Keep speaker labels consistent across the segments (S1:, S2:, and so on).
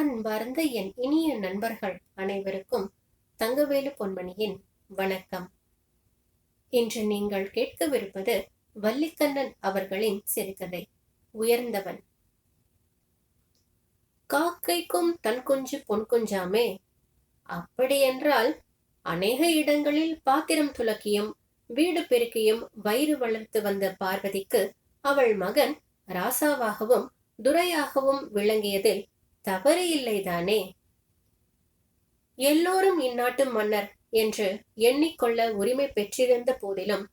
S1: அன்பார்ந்த என் இனிய நண்பர்கள் அனைவருக்கும் தங்கவேலு பொன்மணியின் வணக்கம். இன்று நீங்கள் கேட்கவிருப்பது வள்ளிக்கண்ணன் அவர்களின் சிறுகதை உயர்ந்தவன். காக்கைக்கும் தன் குஞ்சு பொன் குஞ்சாமே அப்படியென்றால் அநேக இடங்களில் பாத்திரம் துலக்கியும் வீடு பெருக்கியும் வயிறு வளர்த்து வந்த பார்வதிக்கு அவள் மகன் ராசாவாகவும் துரையாகவும் விளங்கியதில் தவறு இல்லைதானே? எல்லோரும் இந்நாட்டு மன்னர் என்று எண்ணிக்கொள்ள உரிமை பெற்றிருந்த போதிலும்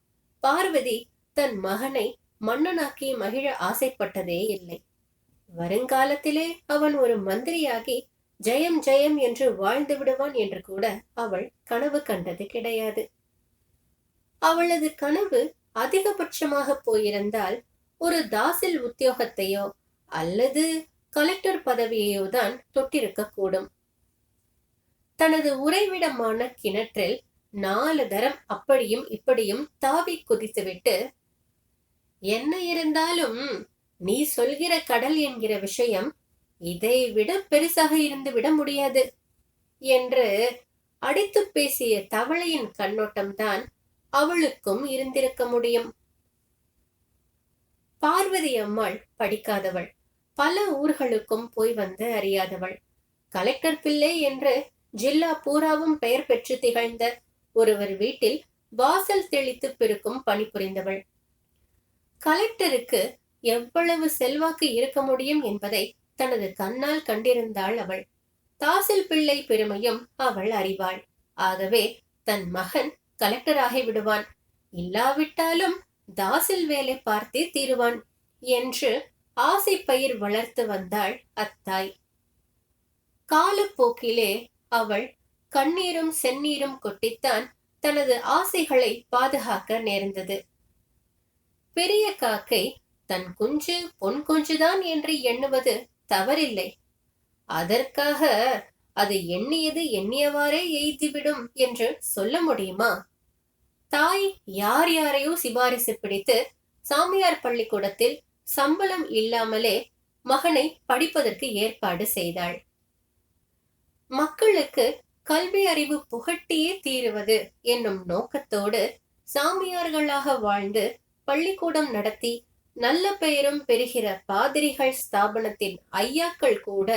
S1: பார்வதி தன் மகனை மன்னனாக்கி மகிழ ஆசைப்பட்டதே இல்லை. வருங்காலத்திலே அவன் ஒரு மந்திரியாகி ஜெயம் ஜெயம் என்று வாழ்ந்து விடுவான் என்று கூட அவள் கனவு கண்டது கிடையாது. அவளது கனவு அதிகபட்சமாக போயிருந்தால் ஒரு தாசில் உத்தியோகத்தையோ அல்லது கலெக்டர் பதவியையோ தான் தொட்டிருக்க கூடும் தனது உறைவிடமான கிணற்றில் நாலு தரம் அப்படியும் இப்படியும் தாவி குதித்துவிட்டு என்ன இருந்தாலும் நீ சொல்கிற கடல் என்கிற விஷயம் இதை விட பெருசாக இருந்து விட முடியாது என்று அடித்து பேசிய தவளையின் கண்ணோட்டம்தான் அவளுக்கும் இருந்திருக்க முடியும். பார்வதி அம்மாள் படிக்காதவள். பல ஊர்களுக்கும் போய் வந்து அறியாதவள். கலெக்டர் பிள்ளை என்று ஜில்லா பூராவும் பெயர் பெற்று திகழ்ந்த ஒருவர் வீட்டில் வாசல் தெளித்து பெருக்கும் பணிபுரிந்தவள் கலெக்டருக்கு எவ்வளவு செல்வாக்கு இருக்க முடியும் என்பதை தனது கண்ணால் கண்டிருந்தாள் அவள். தாசில் பிள்ளை பெருமையும் அவள் அறிவாள். ஆகவே தன் மகன் கலெக்டர் ஆகி விடுவான். இல்லாவிட்டாலும் தாசில் வேலை பார்த்தே தீருவான் என்று ஆசை பயிர் வளர்த்து வந்தாள் அத்தாய். காலப்போக்கிலே அவள் கண்ணீரும் செந்நீரும் கொட்டித்தான் தனது ஆசைகளை பாதுகாக்க நேர்ந்தது. பெரிய காக்கை தன் குஞ்சு பொன் குஞ்சுதான் என்று எண்ணுவது தவறில்லை. அதற்காக அது எண்ணியது எண்ணியவாறே எய்திவிடும் என்று சொல்ல முடியுமா? தாய் யார் யாரையோ சிபாரிசு பிடித்து சாமியார் பள்ளிக்கூடத்தில் சம்பளம் இல்லாமலே மகனை படிப்பதற்கு ஏற்பாடு செய்தாள். மக்களுக்கு கல்வி அறிவு புகட்டியே தீருவது என்னும் நோக்கத்தோடு சாமியார்களாக வாழ்ந்து பள்ளிக்கூடம் நடத்தி நல்ல பெயரும் பெறுகிற பாதிரிகள் ஸ்தாபனத்தின் ஐயாக்கள் கூட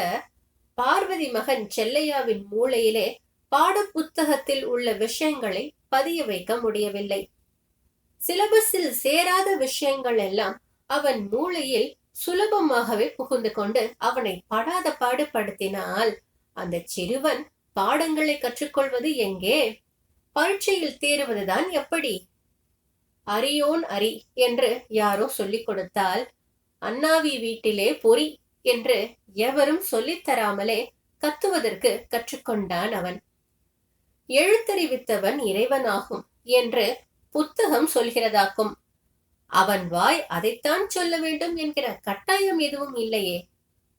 S1: பார்வதி மகன் செல்லையாவின் மூளையிலே பாட புத்தகத்தில் உள்ள விஷயங்களை பதிய வைக்க முடியவில்லை. சிலபஸில் சேராத விஷயங்கள் எல்லாம் அவன் மூளையில் சுலபமாகவே புகுந்து கொண்டு அவனை படாத பாடுபடுத்தினால் அந்த சிறுவன் பாடங்களை கற்றுக்கொள்வது எங்கே? பரீட்சையில் தேறுவதுதான் எப்படி? அரியோன் அரி என்று யாரோ சொல்லிக் கொடுத்தால் அண்ணாவி வீட்டிலே பொறி என்று எவரும் சொல்லித் தராமலே கத்துவதற்கு கற்றுக்கொண்டான் அவன். எழுத்தறிவித்தவன் இறைவனாகும் என்று புத்தகம் சொல்கிறதாக்கும். அவன் வாய் அதைத்தான் சொல்ல வேண்டும் என்கிற கட்டாயம் எதுவும் இல்லையே.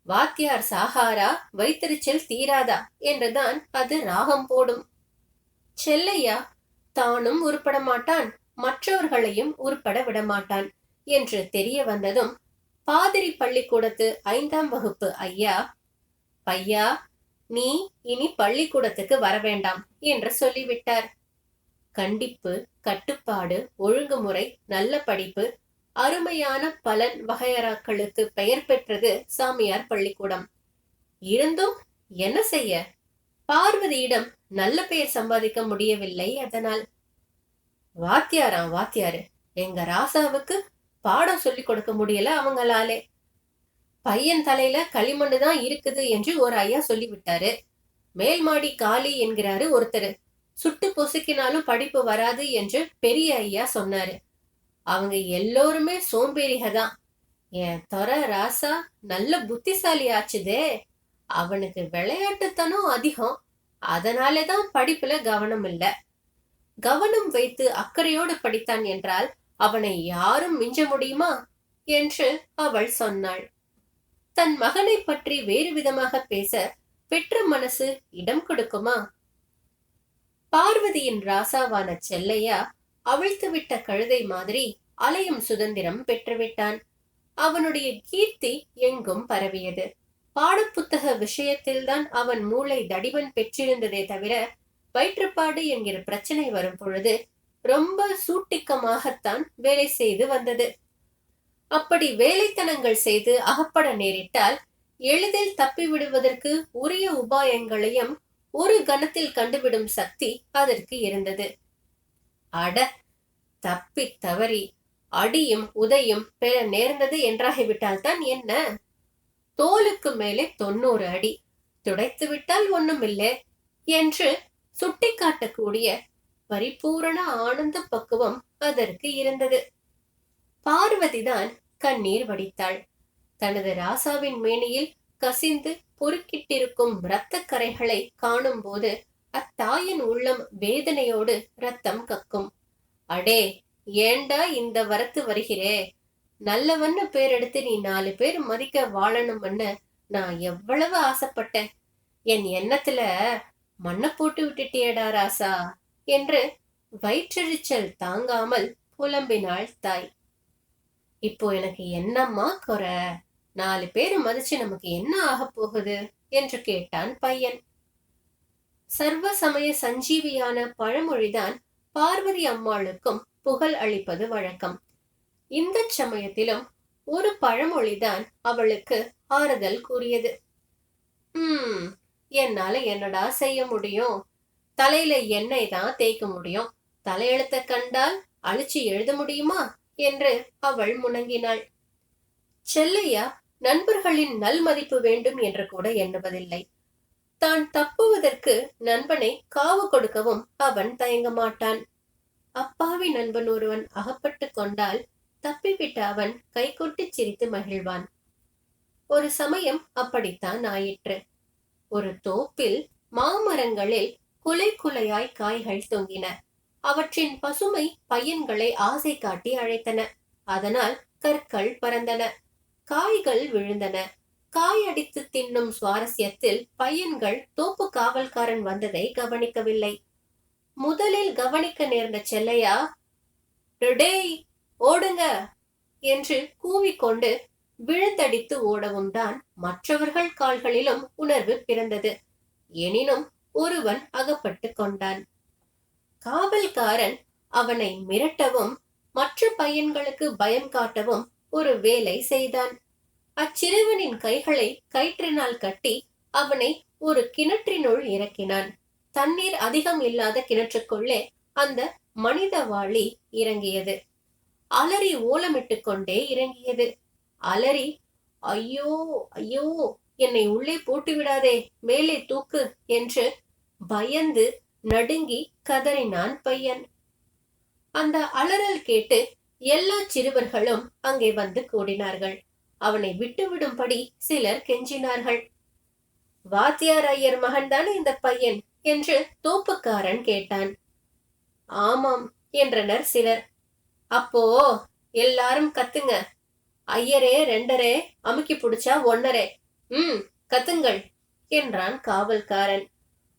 S1: வாத்தியார் சாகாரா வைத்தறிச்சல் தீராதா என்றுதான் அது ராகம் போடும். செல்லையா தானும் உருப்பட மாட்டான் மற்றவர்களையும் உருப்பட விடமாட்டான் என்று தெரிய வந்ததும் பாதிரி பள்ளிக்கூடத்து ஐந்தாம் வகுப்பு ஐயா பையா நீ இனி பள்ளிக்கூடத்துக்கு வர வேண்டாம் என்று சொல்லிவிட்டார். கண்டிப்பு கட்டுப்பாடு ஒழுங்குமுறை நல்ல படிப்பு அருமையான பலன் வகையறாக்களுக்கு பெயர் பெற்றது சாமியார் பள்ளிக்கூடம். இருந்தும் என்ன செய்ய? பார்வதியிடம் நல்ல பெயர் சம்பாதிக்க முடியவில்லை அதனால். வாத்தியாரா வாத்தியாரு எங்க ராசாவுக்கு பாடம் சொல்லி கொடுக்க முடியல அவங்களாலே. பையன் தலையில களிமண்ணு தான் இருக்குது என்று ஒரு ஐயா சொல்லிவிட்டாரு. மேல் மாடி காலி என்கிறாரு ஒருத்தர். சுட்டு பொசுக்கினாலும் படிப்பு வராது என்று பெரிய ஐயா சொன்னாரு. அவங்க எல்லோருமே சோம்பேறிக தான் என் தொர ராசா நல்ல புத்திசாலி ஆச்சுதே. அவனுக்கு விளையாட்டுத்தனம் அதிகம். அதனாலே தான் படிப்புல கவனம் இல்ல. கவனம் வைத்து அக்கறையோடு படித்தான் என்றால் அவனை யாரும் மிஞ்ச முடியுமா? என்று அவள் சொன்னாள். தன் மகனை பற்றி வேறு விதமாக பேச பெற்ற மனசு இடம் கொடுக்குமா? பார்வதியின் ராசாவான செல்லையா அவிழ்த்துவிட்ட கழுதை மாதிரி அலையும் சுதந்திரம் பெற்றுவிட்டான். அவனுடைய கீர்த்தி எங்கும் பரவியது. பாடப்புத்தக விஷயத்தில்தான் அவன் மூளை தடிவன் பெற்றிருந்ததே தவிர வயிற்றுப்பாடு என்கிற பிரச்சனை வரும் பொழுது ரொம்ப சூட்டிக்கமாகத்தான் வேலை செய்து வந்தது. அப்படி வேலைத்தனங்கள் செய்து அகப்பட நேரிட்டால் எளிதில் தப்பி விடுவதற்கு உரிய உபாயங்களையும் ஒரு கணத்தில் கண்டுவிடும் சக்தி அதற்கு இருந்தது. அட தப்பி தவறி அடியும் உதையும் பெற நேர்ந்தது என்றாகிவிட்டால் தான் என்ன? தோலுக்கு மேலே தொண்ணூறு அடி துடைத்து விட்டால் ஒண்ணுமில்லை என்று சுட்டிக்காட்டக்கூடிய பரிபூரண ஆனந்த பக்குவம் அதற்கு இருந்தது. பார்வதிதான் கண்ணீர் வடித்தாள். தனது ராசாவின் மேனியில் கசிந்து பொறுக்கிட்டிருக்கும் இரத்த கரைகளை காணும் போது அத்தாயின் உள்ளம் வேதனையோடு ரத்தம் கக்கும். அடே ஏண்டா இந்த வரத்து வருகிறே? நல்லவன்னு பேர் எடுத்து நீ நாலு பேர் மதிக்க வாழணும்னு நான் எவ்வளவு ஆசைப்பட்டேன். என் எண்ணத்துல மண்ணை போட்டு விட்டுட்டியடா ராசா என்று வயிற்றெரிச்சல் தாங்காமல் புலம்பினாள் தாய். இப்போ எனக்கு என்னம்மா குறை? நாலு பேர் மதிச்சு நமக்கு என்ன ஆகப் போகுது? என்று கேட்டான் பையன். சர்வ சமய சஞ்சீவியான பழமொழிதான் பார்வதி அம்மாளுக்கும் புகழ் அளிப்பது வழக்கம். இந்த சமயத்திலும் ஒரு பழமொழிதான் அவளுக்கு ஆறுதல் கூறியது. உம் என்னால என்னடா செய்ய முடியும்? தலையில எண்ணெய் தான் தேய்க்க முடியும். தலையெழுத்த கண்டால் அழிச்சு எழுத முடியுமா? என்று அவள் முணங்கினாள். செல்லையா நண்பர்களின் நல்மதிப்பு வேண்டும் என்று கூட எண்ணுவதில்லை. தான் தப்புவதற்கு நண்பனை காவு கொடுக்கவும் அவன் தயங்க மாட்டான் அப்பாவி நண்பன் ஒருவன் அகப்பட்டு கொண்டால் தப்பிவிட்ட அவன் கைகொட்டி சிரித்து மகிழ்வான். ஒரு சமயம் அப்படித்தான் ஆயிற்று. ஒரு தோப்பில் மாமரங்களில் குலை குலையாய் காய்கள் தொங்கின. அவற்றின் பசுமை பையன்களை ஆசை காட்டி அழைத்தன. அதனால் கற்கள் பறந்தன. காய்கள் விழுந்தன. காய் அடித்து தின்னும் சுவாரஸ்யத்தில் பையன்கள் தோப்பு காவல்காரன் வந்ததை கவனிக்கவில்லை. முதலில் கவனிக்க நேர்ந்த செல்லையா டேய் ஓடுங்க என்று கூவிக்கொண்டு விழுந்தடித்து ஓடவும் தான் மற்றவர்கள் கால்களிலும் உணர்வு பிறந்தது. எனினும் ஒருவன் அகப்பட்டு கொண்டான். காவல்காரன் அவனை மிரட்டவும் மற்ற பையன்களுக்கு பயம் காட்டவும் ஒரு வேலை செய்தான். அச்சிறுவனின் கைகளை கயிற்றினால் கட்டி அவனை ஒரு கிணற்றினுள் இறக்கினான். தண்ணீர் அதிகம் இல்லாத கிணற்றுக்குள்ளே அந்த மனித வாளி இறங்கியது. அலறி ஓலமிட்டு கொண்டே இறங்கியது. அலறி ஐயோ ஐயோ என்னை உள்ளே போட்டு விடாதே மேலே தூக்கு என்று பயந்து நடுங்கி கதறினான் பையன். அந்த அலறல் கேட்டு எல்லா சிறுவர்களும் அங்கே வந்து கூடினார்கள். அவனை விட்டுவிடும்படி சிலர் கெஞ்சினார்கள். வாத்தியார் ஐயர் மகன்தானே இந்த பையன்? என்று தோப்புக்காரன் கேட்டான். ஆமாம் என்றனர் சிலர். அப்போ எல்லாரும் கத்துங்க. ஐயரே ரெண்டரே அமுக்கி புடிச்சா ஒன்னரே. ம் கத்துங்கள் என்றான் காவல்காரன்.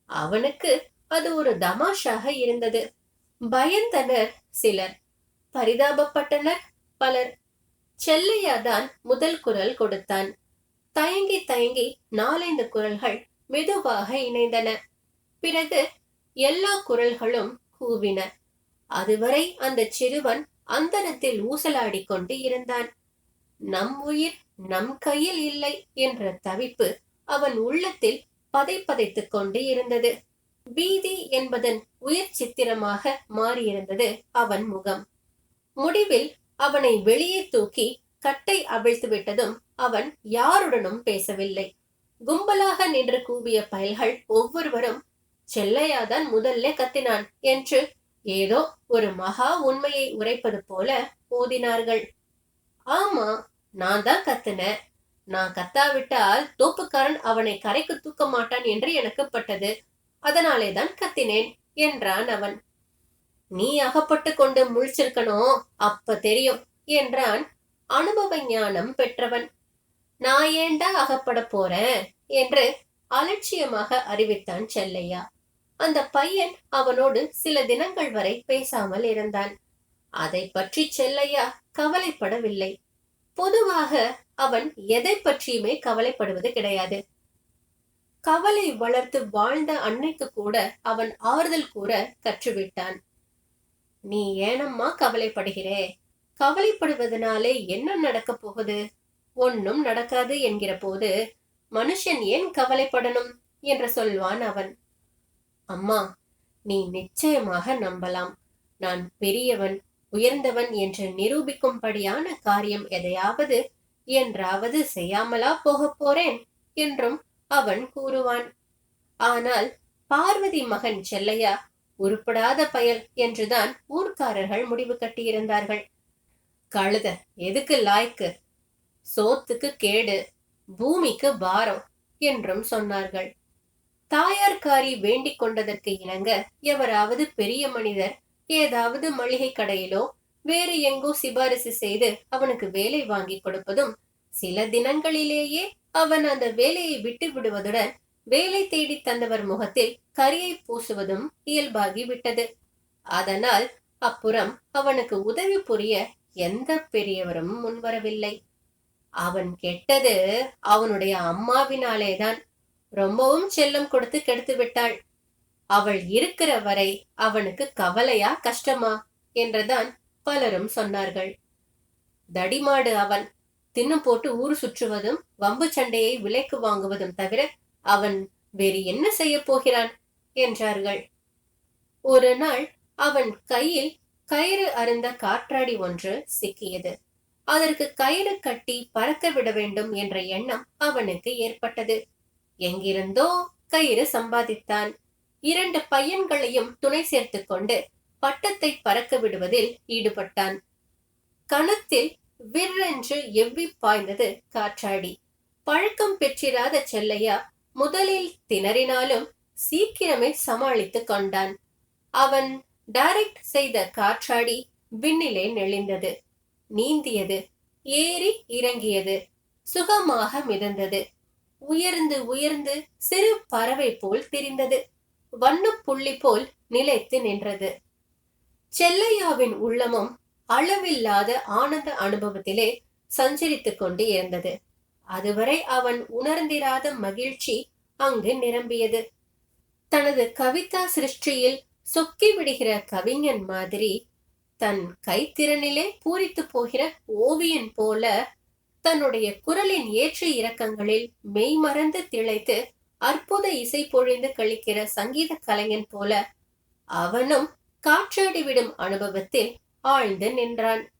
S1: அவனுக்கு அது ஒரு தமாஷாக இருந்தது. பயந்தனர் சிலர். பரிதாபப்பட்டனர். பலர் செல்லையாதான் முதல் குரல் கொடுத்தான். தயங்கி தயங்கி நாலைந்து குரல்கள் மெதுவாக இணைந்தன. பிறகு எல்லா குரல்களும் கூவின. அதுவரை அந்த சிறுவன் அந்தரத்தில் ஊசலாடிக் கொண்டு இருந்தான். நம் உயிர் நம் கையில் இல்லை என்ற தவிப்பு அவன் உள்ளத்தில் பதை பதைத்துக் கொண்டு இருந்தது. பீதி என்பதன் உயிர் சித்திரமாக மாறியிருந்தது அவன் முகம். முடிவில் அவனை வெளியே தூக்கி கட்டை அவிழ்த்து விட்டதும் அவன் யாருடனும் பேசவில்லை. கும்பலாக நின்று கூவிய பயல்கள் ஒவ்வொருவரும் செல்லையாதான் முதல்ல கத்தினான் என்று ஏதோ ஒரு மகா உண்மையை உரைப்பது போல ஓதினார்கள் ஆமா நான் தான் கத்துனேன். நான் கத்தாவிட்டால் தோப்புக்காரன் அவனை கரைக்கு தூக்க மாட்டான் என்று எனக்கு பட்டது. அதனாலே தான் கத்தினேன் என்றான் அவன். நீ அகப்பட்டு கொண்டு முழிச்சிருக்கணும் அப்ப தெரியும் என்றான் அனுபவ ஞானம் பெற்றவன். நான் ஏண்டா அகப்பட போறேன்? என்று அலட்சியமாக அறிவித்தான் செல்லையா. அந்த பையன் அவனோடு சில தினங்கள் வரை பேசாமல் இருந்தான். அதை பற்றி செல்லையா கவலைப்படவில்லை. பொதுவாக அவன் எதை பற்றியுமே கவலைப்படுவது கிடையாது. கவலை வளர்த்து வாழ்ந்த அன்னைக்கு கூட அவன் ஆறுதல் கூற கற்றுவிட்டான். நீ ஏனம்மா கவலைப்படுகிறே? கவலைப்படுவதனாலே என்ன நடக்க போகுது? ஒன்னும் நடக்காது என்கிற போது மனுஷன் ஏன் கவலைப்படணும்? என்று சொல்வான் அவன். அம்மா நீ நிச்சயமாக நம்பலாம். நான் பெரியவன் உயர்ந்தவன் என்று நிரூபிக்கும்படியான காரியம் எதையாவது என்றாவது செய்யாமலா போகப் போறேன் என்றும் அவன் கூறுவான். ஆனால் பார்வதி மகன் செல்லையா உருப்படாத பயல் என்றுதான் ஊர்க்காரர்கள் முடிவு கட்டியிருந்தார்கள். கழுத எதுக்கு லாய்க்கு? சோத்துக்கு கேடு பூமிக்கு பாரம் என்றும் சொன்னார்கள். தாயார்காரி வேண்டிக் கொண்டதற்கு இணங்க எவராவது பெரிய மனிதர் ஏதாவது மளிகை கடையிலோ வேறு எங்கோ சிபாரிசு செய்து அவனுக்கு வேலை வாங்கி கொடுப்பதும் சில தினங்களிலேயே அவன் அந்த வேலையை விட்டு விடுவதுடன் வேலை தேடி தந்தவர் முகத்தில் கரியை பூசுவதும் இயல்பாகி விட்டது அதனால் அப்புறம் அவனுக்கு உதவி புரிய எந்த பெரியவரும் முன்வரவில்லை. அவன் கெட்டது அவனுடைய அம்மாவினாலேதான். ரொம்பவும் செல்லம் கொடுத்து கெடுத்து விட்டாள். அவள் இருக்கிற வரை அவனுக்கு கவலையா கஷ்டமா என்றுதான் பலரும் சொன்னார்கள். தடிமாடு அவன் தின்னு போட்டு ஊர் சுற்றுவதும் வம்பு சண்டையை விலைக்கு வாங்குவதும் தவிர அவன் வேறு என்ன செய்ய போகிறான்? என்றார்கள். ஒரு நாள் அவன் கையில் கயிறு அருந்த காற்றாடி ஒன்று சிக்கியது. அதற்கு கயிறு கட்டி பறக்க விட வேண்டும் என்ற எண்ணம் அவனுக்கு ஏற்பட்டது. எங்கிருந்தோ கயிறு சம்பாதித்தான். இரண்டு பையன்களையும் துணை சேர்த்து கொண்டு பட்டத்தை பறக்க விடுவதில் ஈடுபட்டான். கணத்தில் விற்றென்று எவ்வி பாய்ந்தது காற்றாடி. பழக்கம் பெற்றிராத செல்லையா முதலில் திணறினாலும் சீக்கிரமே சமாளித்துக் கொண்டான். அவன் டைரக்ட் செய்த காற்றாடி விண்ணிலே நெளிந்தது. நீந்தியது. ஏறி இறங்கியது. சுகமாக மிதந்தது. உயர்ந்து உயர்ந்து சிறு பறவை போல் தெரிந்தது. வண்ணப் புள்ளி போல் நிலைத்து நின்றது. செல்லையாவின் உள்ளமும் அளவில்லாத ஆனந்த அனுபவத்திலே சஞ்சரித்துக் கொண்டு இருந்தது. அதுவரை அவன் உணர்ந்திராத மகிழ்ச்சி அங்கு நிரம்பியது. தனது கவிதா சிருஷ்டியில் சொக்கி விடுகிற கவிஞன் மாதிரி தன் கைத்திறனிலே பூரித்து போகிற ஓவியன் போல தன்னுடைய குரலின் ஏற்ற இறக்கங்களில் மெய்மறந்து திளைத்து அற்புத இசை பொழிந்து கழிக்கிற சங்கீத கலைஞன் போல அவனும் காற்றாடி விடும் அனுபவத்தில் ஆழ்ந்து நின்றான்.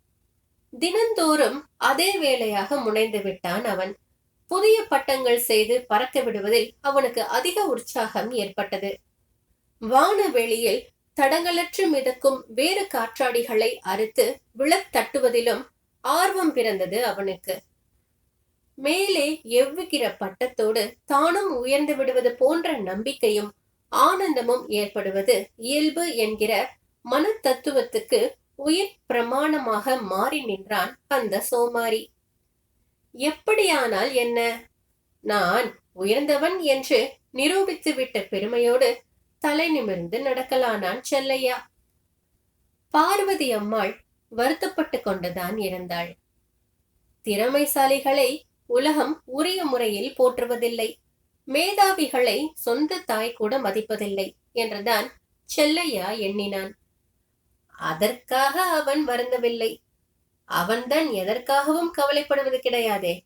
S1: தினந்தோறும் அதே வேலையாக முனைந்து விட்டான் அவன். புதிய பட்டங்கள் செய்து பறக்க விடுவதில் அவனுக்கு அதிக உற்சாகம் ஏற்பட்டது. வானவெளியில் தடங்களற்று மிதக்கும் வேறு காற்றாடிகளை அறுத்து விழத் தட்டுவதிலும் ஆர்வம் பிறந்தது அவனுக்கு. மேலே எவ்வுகிற பட்டத்தோடு தானும் உயர்ந்து விடுவது போன்ற நம்பிக்கையும் ஆனந்தமும் ஏற்படுவது இயல்பு என்கிற மன தத்துவத்துக்கு உயிர் பிரமாணமாக மாறி நின்றான் அந்த சோமாரி. எப்படியானால் என்ன? நான் உயர்ந்தவன் என்று நிரூபித்து விட்ட பெருமையோடு தலை நிமிர்ந்து நடக்கலானான் செல்லையா. பார்வதி அம்மாள் வருத்தப்பட்டு கொண்டுதான் இருந்தாள். திறமைசாலிகளை உலகம் உரிய முறையில் போற்றுவதில்லை. மேதாவிகளை சொந்த தாய் கூட மதிப்பதில்லை என்றுதான் செல்லையா எண்ணினான். அதற்காக அவன் வருந்தவில்லை. அவன்தான் எதற்காகவும் கவலைப்படுவது கிடையாதே.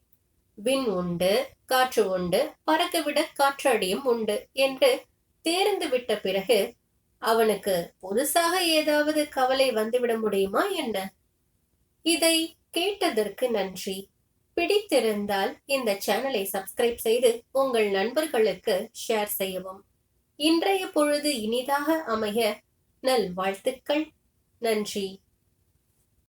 S1: விண் உண்டு காற்று உண்டு பறக்கவிட காற்றாடியும் உண்டு என்று தேர்ந்து விட்ட பிறகு அவனுக்கு புதுசாக ஏதாவது கவலை வந்துவிட முடியுமா என்ன? இதை கேட்டதற்கு நன்றி. பிடித்திருந்தால் இந்த சேனலை சப்ஸ்கிரைப் செய்து உங்கள் நண்பர்களுக்கு ஷேர் செய்யவும். இன்றைய பொழுது இனிதாக அமைய நல் வாழ்த்துக்கள் நன்றி